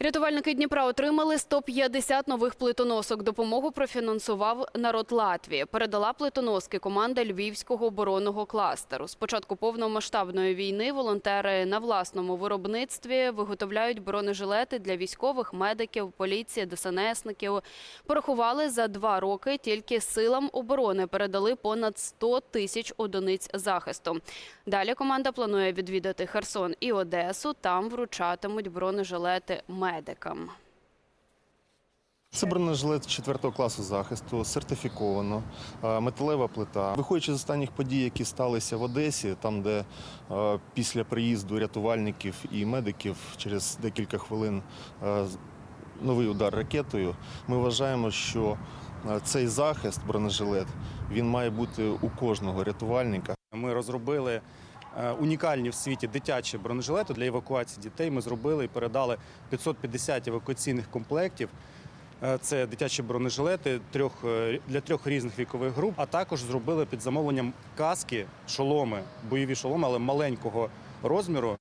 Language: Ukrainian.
Рятувальники Дніпра отримали 150 нових плитоносок. Допомогу профінансував народ Латвії. Передала плитоноски команда Львівського оборонного кластеру. З початку повномасштабної війни волонтери на власному виробництві виготовляють бронежилети для військових, медиків, поліції, ДСНСників. Порахували за два роки тільки силам оборони передали понад 100 тисяч одиниць захисту. Далі команда планує відвідати Херсон і Одесу. Там вручатимуть бронежилети медикам. Це бронежилет 4 класу захисту, сертифіковано, е, металева плита. Виходячи з останніх подій, які сталися в Одесі, там, де е, після приїзду рятувальників і медиків через декілька хвилин е, новий удар ракетою, ми вважаємо, що цей захист, бронежилет, він має бути у кожного рятувальника. Ми розробили унікальні в світі дитячі бронежилети для евакуації дітей. Ми зробили і передали 550 евакуаційних комплектів. Е, Це дитячі бронежилети трьох, е, для трьох різних вікових груп, а також зробили під замовленням каски, шоломи, бойові шоломи, але маленького розміру.